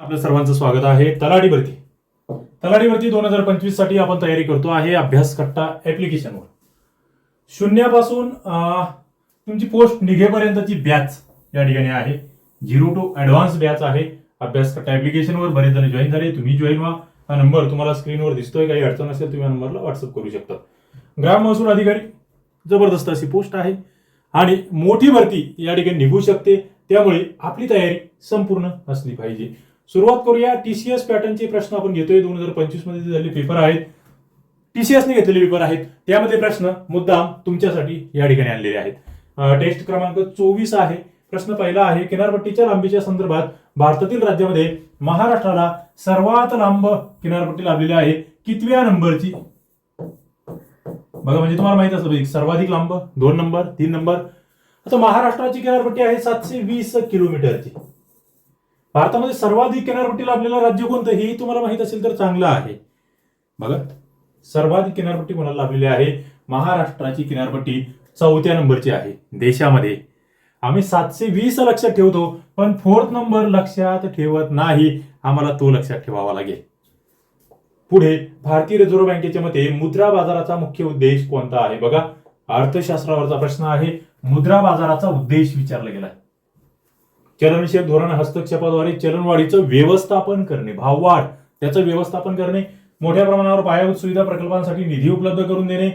आपल्या सर्वांचं स्वागत आहे. तलाठी भरती तलाठी भरती दोन हजार पंचवीससाठी आपण तयारी करतो आहे अभ्यास कट्टा ऍप्लिकेशनवर शून्यापासून तुमची पोस्ट निघेपर्यंतची बॅच या ठिकाणी आहे. झिरो टू ऍडव्हान्स बॅच आहे. अभ्यास कट्टा ऍप्लिकेशनवर बरेच जण जॉईन झाले. तुम्ही जॉईन व्हा. हा नंबर तुम्हाला स्क्रीनवर दिसतोय. काही अडचण असेल तुम्ही या नंबरला व्हॉट्सअप करू शकता. ग्राम महसूल अधिकारी जबरदस्त अशी पोस्ट आहे. आणि मोठी भरती या ठिकाणी निघू शकते. त्यामुळे आपली तयारी संपूर्ण असली पाहिजे. सुरुवात करूया. टीसीएस पॅटर्नचे प्रश्न आपण घेतोय. दोन हजार पंचवीसमध्ये झाले पेपर आहेत. टीसीएसने घेतलेले पेपर आहेत. त्यामध्ये प्रश्न मुद्दाम तुमच्यासाठी या ठिकाणी आणलेले आहेत. टेस्ट क्रमांक चोवीस आहे. प्रश्न पहिला आहे किनारपट्टीच्या लांबीच्या संदर्भात भारतातील राज्यामध्ये महाराष्ट्राला सर्वात लांब किनारपट्टी लाभलेली आहे. कितव्या नंबरची? बघा म्हणजे तुम्हाला माहीत असलं सर्वाधिक लांब दोन नंबर तीन नंबर. आता महाराष्ट्राची किनारपट्टी आहे सातशे वीस किलोमीटरची. भारतामध्ये सर्वाधिक किनारपट्टी लाभलेलं राज्य कोणतं? हे तुम्हाला माहीत असेल तर चांगलं आहे. बघा सर्वाधिक किनारपट्टी कोणाला लाभलेली आहे? महाराष्ट्राची किनारपट्टी चौथ्या नंबरची आहे देशामध्ये. आम्ही सातशे वीस लक्षात ठेवतो पण फोर्थ नंबर लक्षात ठेवत नाही. आम्हाला तो लक्षात ठेवावा लागेल. पुढे भारतीय रिझर्व्ह बँकेच्या मते मुद्रा बाजाराचा मुख्य उद्देश कोणता आहे? बघा अर्थशास्त्रावरचा प्रश्न आहे. मुद्रा बाजाराचा उद्देश विचारला गेला. चलनविषयक धोरण हस्तक्षेपाद्वारे चलनवाढीचं व्यवस्थापन करणे भाववाढ त्याचं व्यवस्थापन करणे मोठ्या प्रमाणावर पायाभूत सुविधा प्रकल्पांसाठी निधी उपलब्ध करून देणे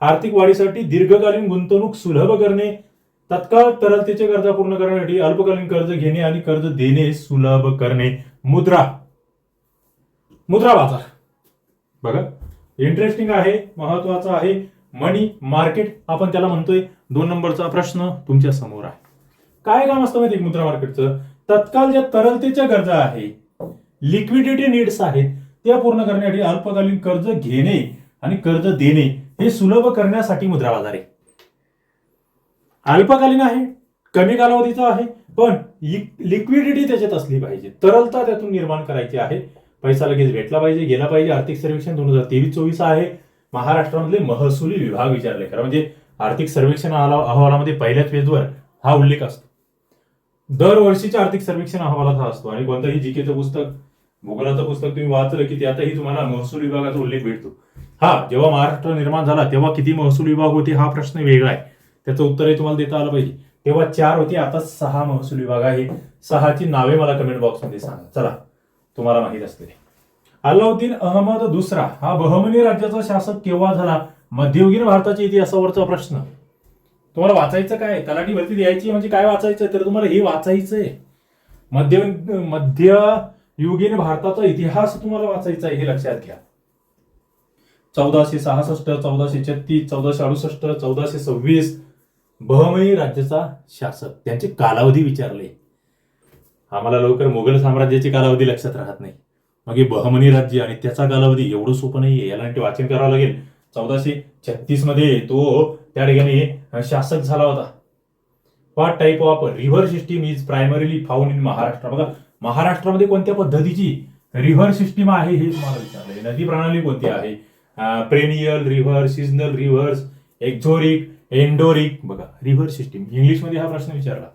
आर्थिक वाढीसाठी दीर्घकालीन गुंतवणूक सुलभ करणे तत्काळ तरलतेच्या गरजा पूर्ण करण्यासाठी अल्पकालीन कर्ज घेणे आणि कर्ज देणे सुलभ करणे. मुद्रा. मुद्रा बाजार. बघा इंटरेस्टिंग आहे महत्वाचं आहे. मनी मार्केट आपण त्याला म्हणतोय. दोन नंबरचा प्रश्न तुमच्यासमोर आहे. काय काम असतं माहिती मुद्रा मार्केटचं? तत्काळ ज्या तरलतेच्या गरजा आहे लिक्विडिटी नीड्स आहेत त्या पूर्ण करण्यासाठी अल्पकालीन कर्ज घेणे आणि कर्ज देणे हे सुलभ करण्यासाठी मुद्रा बाजार आहे. अल्पकालीन आहे कमी कालावधीचा आहे पण लिक्विडिटी त्याच्यात असली पाहिजे. तरलता त्यातून निर्माण करायची आहे. पैसा लगेच भेटला पाहिजे गेला पाहिजे. आर्थिक सर्वेक्षण दोन हजार तेवीस चोवीस आहे. महाराष्ट्रामधले महसुली विभाग विचारले. खरं म्हणजे आर्थिक सर्वेक्षण अहवालामध्ये पहिल्याच पेजवर हा उल्लेख असतो. दरवर्षीच्या आर्थिक सर्वेक्षण अहवालात हा असतो आणि कोणतंही जीकेचं पुस्तक भूगोलाचं पुस्तक तुम्ही वाचलं की त्यातही तुम्हाला महसूल विभागाचा उल्लेख भेटतो. हा जेव्हा महाराष्ट्र निर्माण झाला तेव्हा किती महसूल विभाग होते हा प्रश्न वेगळा आहे. त्याचं उत्तरही तुम्हाला देता आलं पाहिजे. तेव्हा चार होते आता सहा महसूल विभाग आहे. सहाची नावे मला कमेंट बॉक्समध्ये सांगा. चला तुम्हाला माहीत असते. अल्लाउद्दीन अहमद दुसरा. हा बहमनी राज्याचा शासक केव्हा झाला? मध्ययुगीन भारताच्या इतिहासावरचा प्रश्न. तुम्हाला वाचायचं काय? तलाठी भरती द्यायची म्हणजे काय वाचायचं? तर तुम्हाला हे वाचायचं आहे मध्य मध्ययुगीन भारताचा इतिहास तुम्हाला वाचायचा आहे हे लक्षात घ्या. चौदाशे सहासष्ट चौदाशे छत्तीस चौदाशे अडुसष्ट चौदाशे सव्वीस बहमनी राज्याचा शासक. त्यांचे कालावधी विचारले. आम्हाला लवकर मुघल साम्राज्याची कालावधी लक्षात राहत नाही. मग हे बहमनी राज्य आणि त्याचा कालावधी एवढं सोपं नाहीये. याला वाचन करावं लागेल. चौदाशे छत्तीसमध्ये तो त्या ठिकाणी शासक झाला होता. What type of river system is primarily found in Maharashtra बघा महाराष्ट्रामध्ये कोणत्या पद्धतीची रिव्हर सिस्टीम आहे हे तुम्हाला विचारलंय नदी प्रणाली कोणती आहे? Perennial river seasonal rivers exoreic endoreic बघा रिव्हर सिस्टीम इंग्लिशमध्ये हा प्रश्न विचारला.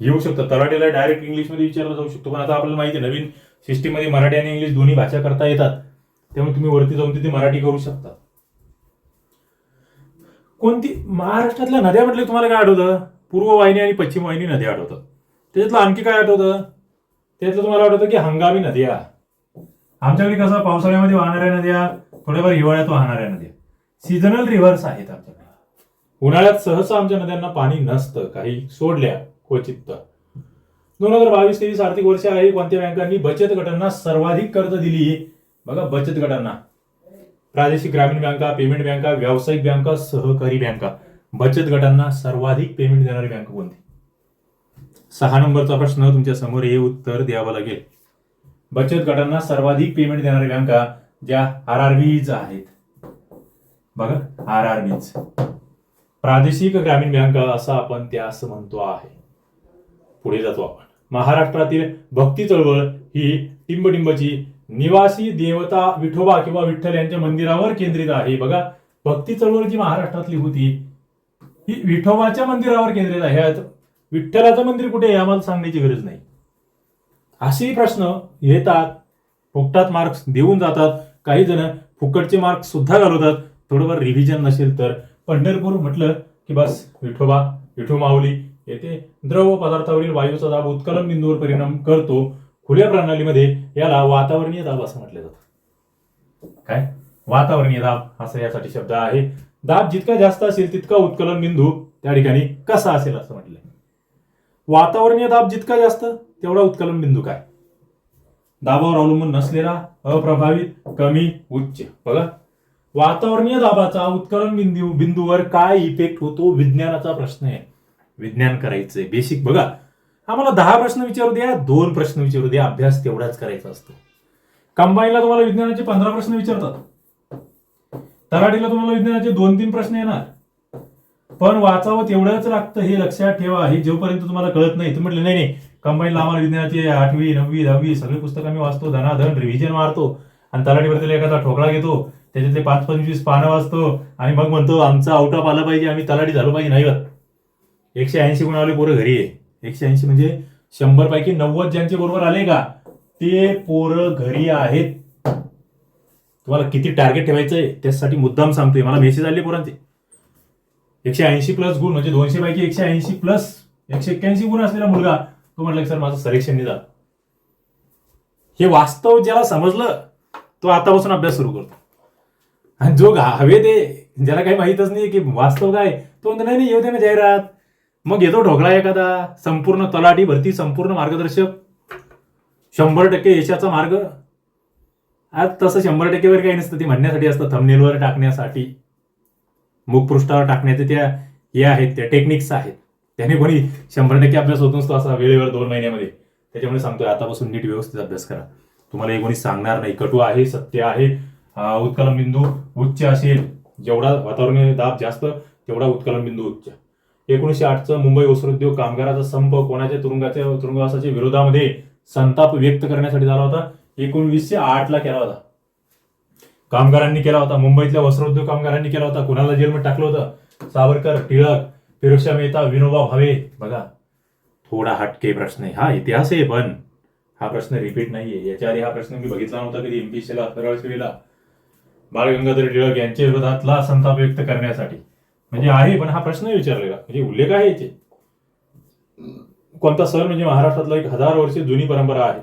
येऊ शकतो. तराटेला डायरेक्ट इंग्लिशमध्ये विचारला जाऊ शकतो. पण आता आपल्याला माहिती आहे नवीन सिस्टीममध्ये मराठी आणि इंग्लिश दोन्ही भाषा करता येतात. त्यामुळे तुम्ही वरती जाऊन तिथे मराठी करू शकता. कोणती महाराष्ट्रातल्या नद्या म्हटलं तुम्हाला काय आठवतं? पूर्व वाहिनी आणि पश्चिम वाहिनी नद्या आठवतं. त्याच्यातलं आणखी काय आठवतं? त्याच्यातलं तुम्हाला आठवतं की हंगामी नद्या. आमच्याकडे कसं पावसाळ्यामध्ये वाहणाऱ्या नद्या थोड्याफार हिवाळ्यात वाहणाऱ्या नद्या. सीझनल रिव्हर्स आहेत आमच्याकडे. उन्हाळ्यात सहसा आमच्या नद्यांना पाणी नसतं काही सोडल्या क्वचित. दोन हजार बावीस तेवीस आर्थिक वर्ष आहे कोणत्या बँकांनी बचत गटांना सर्वाधिक कर्ज दिली बघा बचत गटांना. प्रादेशिक ग्रामीण बँका पेमेंट बँका व्यावसायिक बँका सहकारी बँका. बचत गटांना सर्वाधिक पेमेंट देणारी बँक कोणती? सहा नंबरचा प्रश्न तुमच्यासमोर हे उत्तर द्यावं लागेल. बचत गटांना सर्वाधिक पेमेंट देणाऱ्या बँका ज्या आर आर बीज आहेत. बघा आर आर बीज. प्रादेशिक ग्रामीण बँका असं आपण त्यास म्हणतो आहे. पुढे जातो आपण. महाराष्ट्रातील भक्ती चळवळ ही टिंबटिंबची निवासी देवता विठोबा किंवा विठ्ठल यांच्या मंदिरावर केंद्रित आहे. बघा भक्ती चळवळ जी महाराष्ट्रातली होती ही विठोबाच्या मंदिरावर केंद्रित आहे. विठ्ठलाचं मंदिर कुठे आहे आम्हाला सांगण्याची गरज नाही. असेही प्रश्न येतात. फुकटात मार्क्स देऊन जातात. काही जण फुकटचे मार्क्स सुद्धा घालवतात. थोडंफार रिव्हिजन नसेल तर. पंढरपूर म्हटलं की बस विठोबा विठू माऊली येथे द्रव पदार्थावरील वायूचा दाब उत्कलन बिंदूवर परिणाम करतो. खुल्या प्रणालीमध्ये याला वातावरणीय दाब असं म्हटलं जातं. काय? वातावरणीय दाब असा यासाठी शब्द आहे. दाब जितका जास्त असेल तितका उत्कलन बिंदू त्या ठिकाणी कसा असेल असं म्हटलंय. वातावरणीय दाब जितका जास्त तेवढा उत्कलन बिंदू काय? दाबावर अवलंबून नसलेला अप्रभावित कमी उच्च. बघा. वातावरणीय दाबाचा उत्कलन बिंदू बिंदूवर काय इफेक्ट होतो? विज्ञानाचा प्रश्न आहे. विज्ञान करायचंय. बेसिक बघा. आम्हाला दहा प्रश्न विचारू द्या दोन प्रश्न विचारू द्या अभ्यास तेवढाच करायचा असतो. कंबाईनला तुम्हाला विज्ञानाचे पंधरा प्रश्न विचारतात. तराडीला तुम्हाला विज्ञानाचे दोन तीन प्रश्न येणार. पण वाचावं तेवढंच लागतं हे लक्षात ठेवा. हे जोपर्यंत तुम्हाला कळत नाही तुम्ही म्हटलं नाही नाही कंबाईनला आम्हाला विज्ञानाची आठवी नववी दहावी सगळी पुस्तकं आम्ही वाचतो धनाधन रिव्हिजन मारतो आणि तलाठीवरती एखादा ठोकळा घेतो त्याच्यातले पाच पंचवीस पानं वाचतो आणि मग म्हणतो आमचा आउट ऑफ आला पाहिजे आम्ही तलाठी झालो पाहिजे नाही होत. एकशे ऐंशी गुणावले पोरं घरी आहे. एकशे ऐंशी म्हणजे शंभर पैकी नव्वद ज्यांचे बरोबर आले का ते पोरं घरी आहेत. तुम्हाला किती टार्गेट ठेवायचंय त्यासाठी मुद्दाम सांगतोय. मला मेसेज आले पोरांचे. एकशे ऐंशी प्लस गुण म्हणजे दोनशे पैकी एकशे ऐंशी प्लस एकशे एक्क्याऐंशी गुण असलेला मुलगा तो म्हटलं सर माझं सिलेक्शन नाही हे वास्तव ज्याला समजलं तो आतापासून अभ्यास सुरू करतो. आणि जो घा- हवे ते ज्याला काही माहीतच नाही की वास्तव काय तो म्हणतो नाही नाही येऊ दे ना जाहिरात. मग येतो ढोकळा एखादा संपूर्ण तलाठी भरती संपूर्ण मार्गदर्शक. शंभर टक्के यशाचा मार्ग. आज तसं शंभर टक्केवर काही नसतं ते म्हणण्यासाठी असतं थंबनेलवर टाकण्यासाठी. मुखपृष्ठावर टाकण्याचे त्या हे आहेत त्या टेक्निक्स आहेत. त्याने कोणी शंभर टक्के अभ्यास होत नसतो असा वेळेवर दोन महिन्यामध्ये त्याच्यामुळे सांगतोय आतापासून नीट व्यवस्थित अभ्यास करा. तुम्हाला हे कोणी सांगणार नाही कटू आहे सत्य आहे उत्कलन बिंदू उच्च असेल जेवढा वातावरणीय दाब जास्त तेवढा उत्कलन बिंदू उच्च. एकोणीशे आठचं मुंबई वस्त्रोद्योग कामगाराचा संप कोणाच्या तुरुंगाच्या तुरुंगवासाच्या विरोधामध्ये संताप व्यक्त करण्यासाठी झाला होता? एकोणवीसशे आठ ला केला होता. कामगारांनी केला होता. मुंबईतल्या वस्त्रोद्योग कामगारांनी केला होता. कुणाला जेलमध्ये टाकलं होतं? सावरकर टिळक फिरोशा मेहता विनोबा भावे. बघा थोडा हटके प्रश्न आहे. हा इतिहास आहे पण हा प्रश्न रिपीट नाहीये. याच्या आधी हा प्रश्न मी बघितला नव्हता कधी एमपीसीला सरळशिरीला बाळ गंगाधर टिळक यांच्या विरोधातला संताप व्यक्त करण्यासाठी. म्हणजे आहे पण हा प्रश्न विचारलेला. म्हणजे उल्लेख आहे याचे. कोणता सण म्हणजे महाराष्ट्रातला एक हजार वर्ष जुनी परंपरा आहे.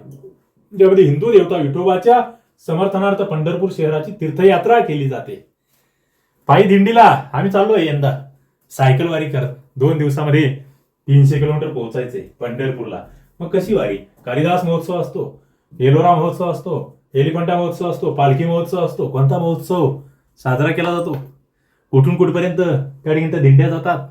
ज्यामध्ये हिंदू देवता विठोबाच्या समर्थनार्थ पंढरपूर शहराची तीर्थयात्रा केली जाते. पायी दिंडीला आम्ही चाललोय यंदा. सायकल वारी करत दोन दिवसामध्ये तीनशे किलोमीटर पोहोचायचे पंढरपूरला. मग कशी वारी? कालिदास महोत्सव असतो येलोरा महोत्सव असतो एलिफंटा महोत्सव असतो पालखी महोत्सव असतो कोणता महोत्सव साजरा केला जातो? कुठून कुठपर्यंत? त्या ठिकाणी दिंड्या जातात.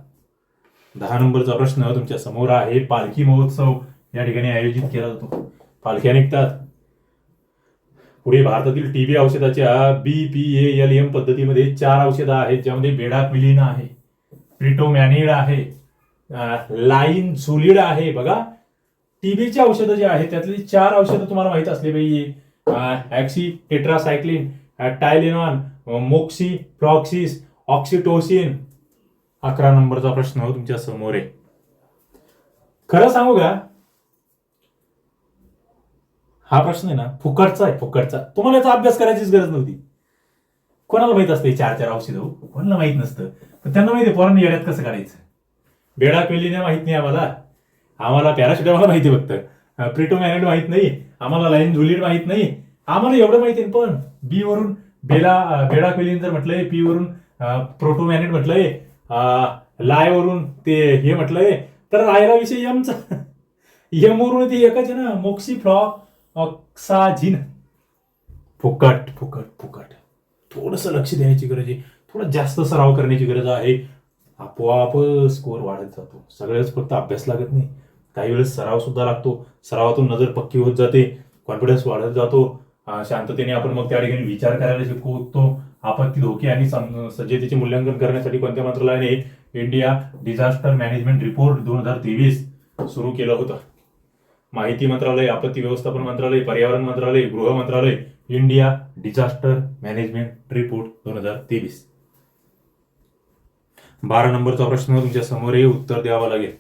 दहा नंबरचा प्रश्न तुमच्यासमोर आहे. पालखी महोत्सव या ठिकाणी आयोजित केला जातो. पालख्या निघतात. पुढे भारतातील टीबी औषधाच्या B P A L M पद्धतीमध्ये चार औषधं आहेत ज्यामध्ये बेडाक्विलिन आहे प्रिटोमॅनिड आहे लाईन झुलिड आहे. बघा टीबीची औषधं जी आहेत त्यातली चार औषधं तुम्हाला माहीत असली पाहिजे. ऍक्सी टेट्रासायक्लिन टायलेनॉन मोक्सी फ्लॉक्सिस ऑक्सिटोसिन. अकरा नंबरचा प्रश्न हो तुमच्यासमोर आहे. खरं सांगू का? हा प्रश्न आहे ना फुकटचा आहे फुकटचा. तुम्हाला याचा अभ्यास करायचीच गरज नव्हती. कोणाला माहीत असते चार चार औषधं हो? कोणाला माहीत नसतं. पण त्यांना माहिती आहे पोरांनी येड्यात कसं काढायचं? बेडा पेलीने माहीत नाही आम्हाला. आम्हाला पॅरासिटामॉल माहिती फक्त. फक्त प्रिटोमॅनिड माहीत नाही. आम्हाला लाईन झुलीड माहीत नाही. आम्हाला एवढं माहिती आहे पण बी वरून बेला बेडा पेलीन जर म्हटलंय पी वरून प्रोटोमॅनेट म्हटलंय. लाय वरून ते हे म्हटलंय. तर रायला विषय यमचा यम वरून ते एकच आहे ना मोक्सी फ्रॉक्सा झिन फुकट फुकट फुकट. थोडंसं लक्ष द्यायची गरज आहे. थोडं जास्त सराव करण्याची गरज आहे. आपोआप स्कोअर वाढत जातो. सगळ्याच फक्त अभ्यास लागत नाही. काही वेळेस सराव सुद्धा लागतो. सरावातून नजर पक्की होत जाते. कॉन्फिडन्स वाढत जातो. शांततेने आपण मग त्या ठिकाणी विचार करायला शिकवतो आपत्ती धोके आणि सज्जतेचे मूल्यांकन करण्यासाठी कोणत्या मंत्रालयाने इंडिया डिझास्टर मॅनेजमेंट रिपोर्ट दोन हजार तेवीस सुरू केलं होतं? माहिती मंत्रालय आपत्ती व्यवस्थापन मंत्रालय पर्यावरण मंत्रालय गृह मंत्रालय इंडिया डिझास्टर मॅनेजमेंट रिपोर्ट दोन हजार तेवीस. बारा नंबरचा प्रश्न तुमच्या समोरही उत्तर द्यावं लागेल.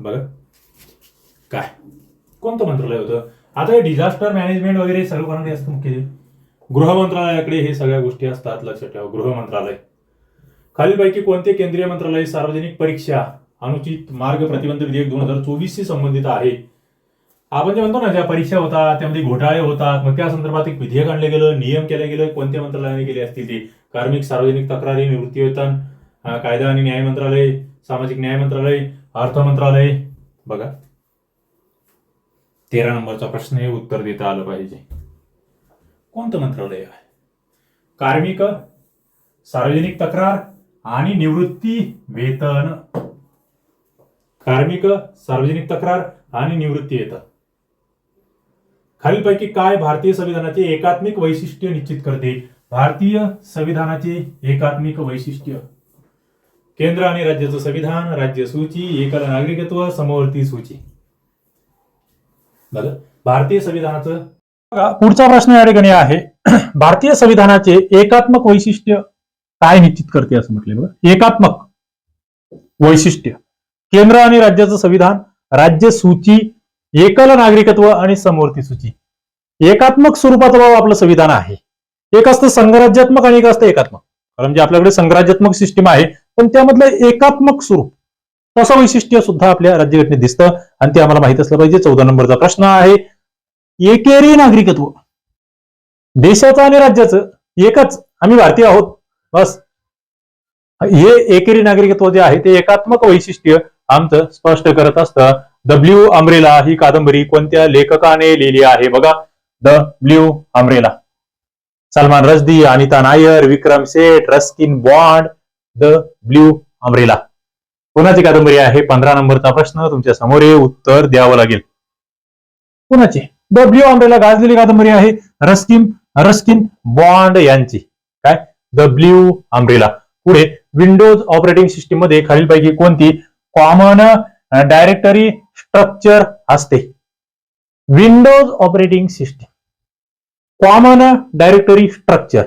बघा. काय? कोणतं मंत्रालय होतं? आता हे डिझास्टर मॅनेजमेंट वगैरे सर्व करणारे असतं मुख्य गृह मंत्रालयाकडे हे सगळ्या गोष्टी असतात लक्षात ठेवा गृह मंत्रालय खालीलपैकी कोणते केंद्रीय मंत्रालय सार्वजनिक परीक्षा अनुचित मार्ग प्रतिबंध विधेयक दोन हजार चोवीस शी संबंधित आहे? आपण जे म्हणतो ना ज्या परीक्षा होतात त्यामध्ये घोटाळे होतात मग त्या संदर्भात एक विधेयक आणलं गेलं नियम केले गेलं कोणत्या मंत्रालयाने केले असतील ते? कार्मिक सार्वजनिक तक्रारी निवृत्ती वेतन कायदा आणि न्याय मंत्रालय सामाजिक न्याय मंत्रालय अर्थ मंत्रालय. बघा. तेरा नंबरचा प्रश्न हे उत्तर देता आलं पाहिजे. कोणतं मंत्रालय आहे? कार्मिक सार्वजनिक तक्रार आणि निवृत्ती वेतन. कार्मिक सार्वजनिक तक्रार आणि निवृत्ती वेतन. खालीलपैकी काय भारतीय संविधानाचे एकात्मिक वैशिष्ट्य निश्चित करते? भारतीय संविधानाचे एकात्मिक वैशिष्ट्य. केंद्र आणि राज्याचं संविधान राज्य सूची एकल नागरिकत्व समवर्ती सूची. बघा भारतीय संविधानाचं पुढचा प्रश्न या ठिकाणी आहे. भारतीय संविधानाचे एकात्मक वैशिष्ट्य काय निश्चित करते असं म्हटले बघा. एकात्मक वैशिष्ट्य. केंद्र आणि राज्याचं संविधान राज्य सूची एकल नागरिकत्व आणि समवर्ती सूची. एकात्मक स्वरूपाचं बाबा आपलं संविधान आहे. एक असतं संघराज्यात्मक आणि एक असतं एकात्मक. कारण म्हणजे आपल्याकडे संघराज्यात्मक सिस्टीम आहे पण त्यामधलं एकात्मक स्वरूप तसं वैशिष्ट्य सुद्धा आपल्या राज्यघटनेत दिसतं आणि ते आम्हाला माहीत असलं पाहिजे. चौदा नंबरचा प्रश्न आहे. एकेरी नागरिकत्व. देशाचं आणि राज्याचं एकच आम्ही भारतीय आहोत. बस. हे एकेरी नागरिकत्व जे आहे ते एकात्मक वैशिष्ट्य आमचं स्पष्ट करत असतं. डब्ल्यू अमरेला ही कादंबरी कोणत्या लेखकाने लिहिली आहे? बघा. The blue umbrella. Salman Rushdie Anita Nair Vikram Seth Ruskin Bond the blue umbrella. कोणाची कादंबरी आहे? पंधरा नंबरचा प्रश्न. तुमच्यासमोर उत्तर द्यावं लागेल. कोणाची? डब्ल्यू आंब्रेला गाजलेली कादंबरी आहे. रस्किन रस्किन बॉन्ड यांची. काय? डब्ल्यू आंब्रेला पुढे विंडोज ऑपरेटिंग सिस्टीममध्ये खालीलपैकी कोणती? कॉमन डायरेक्टरी स्ट्रक्चर असते. Windows operating system common directory structure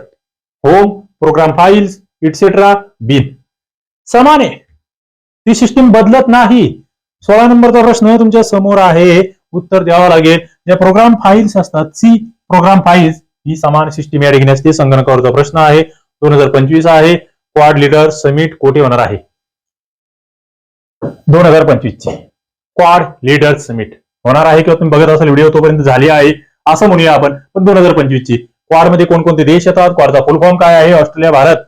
home program files etcetera bin समान. आहे ती सिस्टीम बदलत नाही. सोळा नंबरचा प्रश्न तुमच्यासमोर आहे. उत्तर द्यावं लागेल. ज्या प्रोग्राम फाईल्स असतात सी प्रोग्राम फाईल्स ही समान सिस्टीम या ठिकाणी असते. संगणकावरचा प्रश्न आहे. दोन हजार पंचवीस आहे. क्वाड लीडर समिट कोठे होणार आहे? दोन हजार पंचवीस ची क्वाड लीडर समिट होणार आहे किंवा तुम्ही बघत असाल व्हिडिओ तोपर्यंत झाली आहे. असं म्हणूया आपण. पण दोन हजार पंचवीस ची क्वाडमध्ये कोणकोणते देश येतात? क्वाडचा फुल फॉर्म काय आहे? Australia Bharat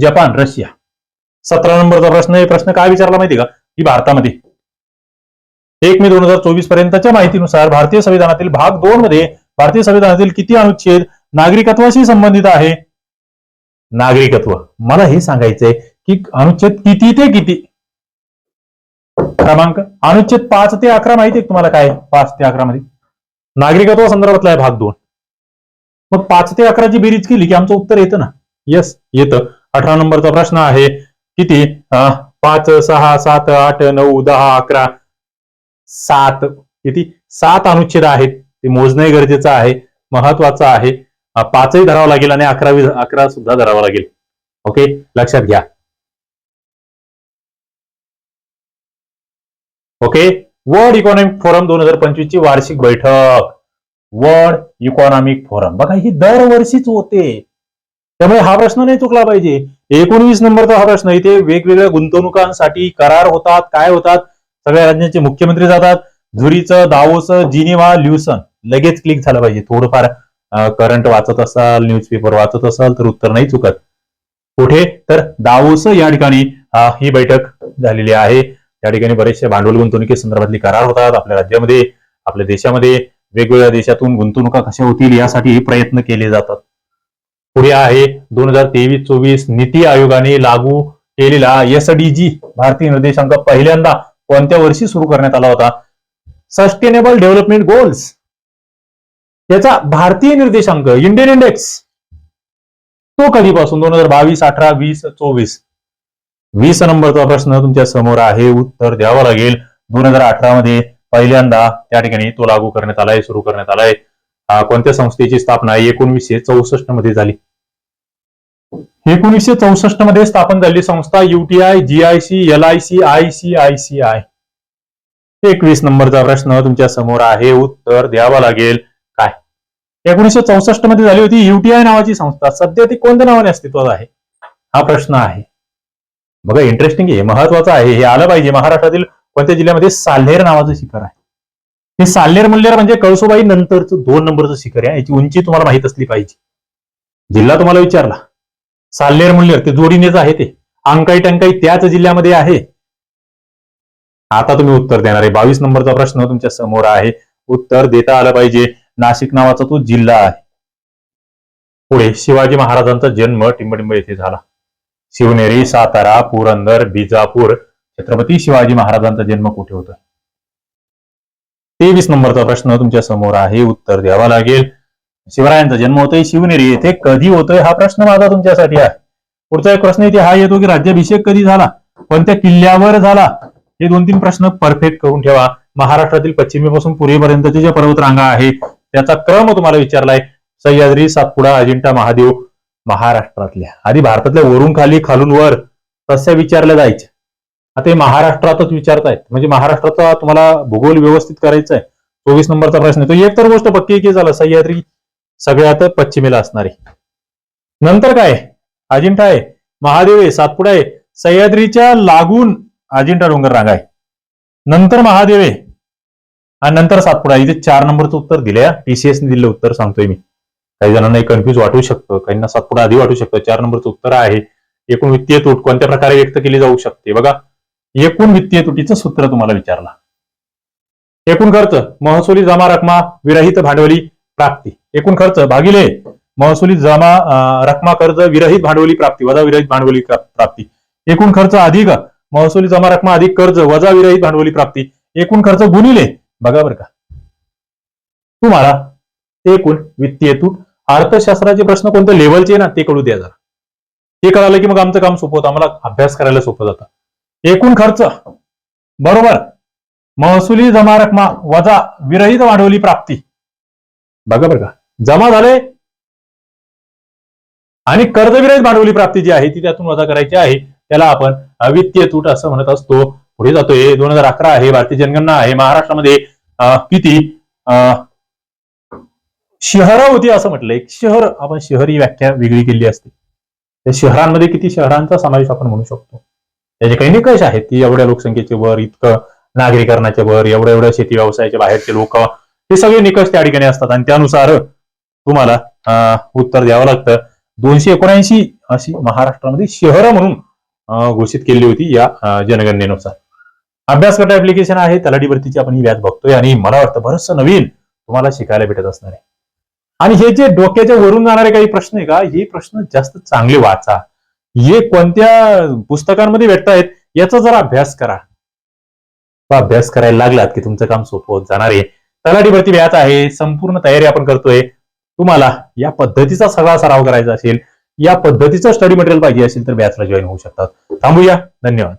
Japan Russia. सतरा नंबरचा प्रश्न आहे. प्रश्न काय विचारला माहिती का? की भारतामध्ये. एक मे दोन हजार चोवीस पर्यंतच्या माहितीनुसार भारतीय संविधानातील भाग दोन मध्ये भारतीय संविधानातील किती अनुच्छेद नागरिकत्वाशी संबंधित आहे? नागरिकत्व. मला हे सांगायचंय की अनुच्छेद किती ते किती? क्रमांक? अनुच्छेद पाच ते अकरा माहिती आहे तुम्हाला काय? पाच ते अकरा मध्ये. नागरिकत्व संदर्भातला आहे भाग दोन. मग पाच ते अकराची बेरीज केली की आमचं उत्तर येतं ना? येस येतं. अठरा नंबरचा प्रश्न आहे किती? पाच सहा सात आठ नऊ दहा अकरा सात. किती? सात अनुच्छेद आहेत. ते मोजणे गरजेचं आहे महत्वाचं आहे. पाचही धरावं लागेल आणि अकरावी अकरा सुद्धा धरावं लागेल. ओके? लक्षात घ्या. ओके? वर्ल्ड इकॉनॉमिक फोरम दोन हजार पंचवीस ची वार्षिक बैठक. World Economic Forum. बघा ही दरवर्षीच होते. त्यामुळे हा प्रश्न नाही चुकला पाहिजे. एकोणवीस नंबरचा हा प्रश्न. इथे वेगवेगळ्या गुंतवणुकांसाठी करार होतात काय होतात? सगळ्या राज्यांचे मुख्यमंत्री जातात. झुरीचं दावोचं जिनिवा ल्युसन लगेच क्लिक झालं पाहिजे. थोडंफार करंट वाचत असाल न्यूजपेपर वाचत असाल तर उत्तर नाही चुकत. कुठे? तर दावोस या ठिकाणी ही बैठक झालेली आहे. त्या ठिकाणी बरेचसे भांडवल गुंतवणुकी संदर्भातले करार होतात आपल्या राज्यामध्ये आपल्या देशामध्ये. वेगवेगळ्या देशातून गुंतवणुका कशा होतील यासाठी प्रयत्न केले जातात. पुढे आहे दोन हजार तेवीस चोवीस नीती आयोगाने लागू केलेला एसडीजी भारतीय निर्देशांक पहिल्यांदा कोणत्या वर्षी सुरू करण्यात आला होता? सस्टेनेबल डेव्हलपमेंट गोल्स त्याचा भारतीय निर्देशांक इंडियन इंडेक्स तो कधीपासून? दोन हजार बावीस अठरा वीस चोवीस. वीस नंबरचा प्रश्न तुमच्यासमोर आहे. उत्तर द्यावं लागेल. दोन हजार अठरा मध्ये पहिल्यांदा त्या ठिकाणी तो लागू करण्यात आलाय सुरू करण्यात आलाय. कोणत्या संस्थेची स्थापना एकोणवीसशे चौसष्टमध्ये झाली? एकोणीसशे चौसष्टमध्ये स्थापन झालेली संस्था UTI GIC L I C I C I C I. एकवीस नंबरचा प्रश्न तुमच्यासमोर आहे. उत्तर द्यावा लागेल. काय? एकोणीसशे चौसष्टमध्ये झाली होती युटीआय नावाची संस्था. सध्या ती कोणत्या नावाने अस्तित्वात आहे? हा प्रश्न आहे. बघा इंटरेस्टिंग आहे. महत्वाचं आहे. हे आलं पाहिजे. महाराष्ट्रातील कोणत्या जिल्ह्यामध्ये साल्हेर नावाचं शिखर आहे? हे साल्हेर म्हणल्यावर म्हणजे कळसोबाई नंतरचं दोन नंबरचं शिखर आहे. याची उंची तुम्हाला माहीत असली पाहिजे. जिल्हा तुम्हाला विचारला. साल्लेर मुल्लेर ते जोडीनेच आहे ते. अंकाई टंकाई त्याच जिल्ह्यामध्ये आहे. आता तुम्ही उत्तर देणार आहे. बावीस नंबरचा प्रश्न तुमच्यासमोर आहे. उत्तर देता आलं पाहिजे. नाशिक नावाचा तो जिल्हा आहे. पुढे शिवाजी महाराजांचा जन्म टिंबटिंब येथे झाला. शिवनेरी सातारा पुरंदर बिजापूर छत्रपती शिवाजी महाराजांचा जन्म कुठे होता? तेवीस नंबरचा प्रश्न तुमच्यासमोर आहे. उत्तर द्यावा लागेल. शिवरायांचा जन्म होतोय शिवनेरी येथे कधी होतोय हा प्रश्न माझा तुमच्यासाठी आहे. पुढचा एक प्रश्न इथे हा येतो की राज्याभिषेक कधी झाला? कोणत्या किल्ल्यावर झाला. हे दोन तीन प्रश्न परफेक्ट करून ठेवा. महाराष्ट्रातील पश्चिमेपासून पूर्वेपर्यंतचे जे पर्वतरांगा आहे त्याचा क्रम तुम्हाला विचारलाय. सह्याद्री सातपुडा अजिंठा महादेव महाराष्ट्रातल्या. आधी भारतातल्या वरून खाली खालून वर. तस्या विचारल्या जायच्या. आता हे महाराष्ट्रातच विचारतायत. म्हणजे महाराष्ट्राचा तुम्हाला भूगोल व्यवस्थित करायचा आहे चोवीस नंबरचा प्रश्न तो एक तर गोष्ट पक्की की झालं. सह्याद्री सगळ्यात पश्चिमेला असणार. आहे नंतर काय? अजिंठा आहे. महादेव आहे. सातपुडा आहे. सह्याद्रीच्या लागून अजिंठा डोंगर रांग आहे. नंतर महादेव आहे. आणि नंतर सातपुडा इथे चार नंबरचं उत्तर दिलंय. टीसीएसने दिलेलं उत्तर सांगतोय मी. काही जणांना कन्फ्यूज वाटू शकतं. काहींना सातपुडा आधी वाटू शकतं. चार नंबरचं उत्तर आहे. एकूण वित्तीय तूट कोणत्या प्रकारे व्यक्त केली जाऊ शकते? बघा एकूण वित्तीय तुटीचं सूत्र तुम्हाला विचारला. एकूण खर्च महसुली जमा रकमा विरहित भांडवली प्राप्ती. एकूण खर्च भागिले महसुली जमा रकमा कर्ज विरहित भांडवली प्राप्ती वजा विरहित भांडवली प्राप्ती. एकूण खर्च अधिक महसुली जमा रकमा अधिक कर्ज वजा विरहित भांडवली प्राप्ती. एकूण खर्च गुणिले बघा बरं का. तुम्हाला एकूण वित्तीय तूट अर्थशास्त्राचे प्रश्न कोणत्या लेवलचे ना ते कळू द्या जरा. हे कळालं की मग आमचं काम सोपं होतं. आम्हाला अभ्यास करायला सोपं जातं. एकूण खर्च बरोबर. महसुली जमा रकमा वजा विरहित भांडवली प्राप्ती. बघा बरं का. जमा झाले. आणि कर्जविरहित भांडवली प्राप्ती जी आहे ती त्यातून वजा करायची आहे. त्याला आपण वित्तीय तूट असं म्हणत असतो. पुढे जातोय. दोन हजार अकरा आहे. भारतीय जनगणना आहे. महाराष्ट्रामध्ये किती अं, शहरं होती असं म्हटलंय. शहर आपण शहर ही व्याख्या वेगळी केली असते. त्या शहरांमध्ये किती शहरांचा समावेश आपण म्हणू शकतो? त्याचे काही निकष आहेत की एवढ्या लोकसंख्येचे वर इतकं नागरीकरणाचे वर एवढ्या एवढ्या शेती व्यवसायाचे बाहेरचे लोक हे सगळे निकष त्या ठिकाणी असतात. आणि त्यानुसार तुम्हाला उत्तर द्यावं लागतं. दोनशे एकोणऐंशी अशी महाराष्ट्रामध्ये शहरं म्हणून घोषित केली होती या जनगणनेनुसार. अभ्यास करता ऍप्लिकेशन आहे तलाठी भरतीची आपण ही व्याज बघतोय आणि मला वाटतं बरंच नवीन तुम्हाला शिकायला भेटत असणार आहे. आणि हे जे डोक्याच्या वरून जाणारे काही प्रश्न आहे का हे प्रश्न जास्त चांगले वाचा. हे कोणत्या पुस्तकांमध्ये भेटतायत याचा जरा अभ्यास करा. अभ्यास करायला लागलात की तुमचं काम सोपं होत जाणार आहे. तलाठी भरती व्याज आहे संपूर्ण तयारी आपण करतोय. तुम्हाला या पद्धतीचा सगळा सराव करायचा असेल या पद्धतीचं स्टडी मटेरियल पाहिजे असेल तर बॅचला जॉईन होऊ शकतात. थांबूया. धन्यवाद.